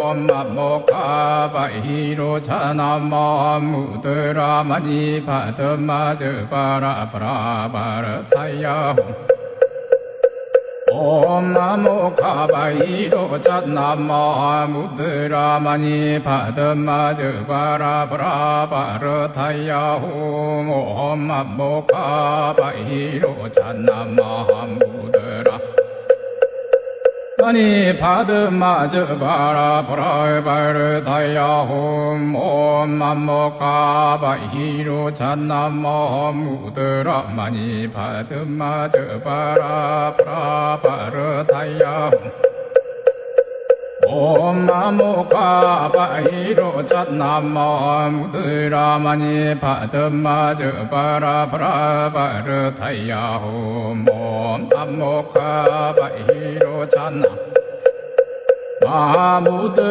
옴마모카바히로 차나마무드라마니 바드마즈바라바라바르타야. 옴 나모 가바이로 잣나마 무드라마니 바드마즈바라바라바르타야홈 옴 나모 가바이로 잣나마 무드라 아니 바드마즈 바라 브라바르 다야홈 옴맘모카 바히로 잔나모 무드라 마니 바드마즈 바라 브라바르 다야홈. 옴마모카 바히로 잣나마 무드라마니 바드마즈 바라바라바르 타야홈 옴 바히로 잣나? 마무드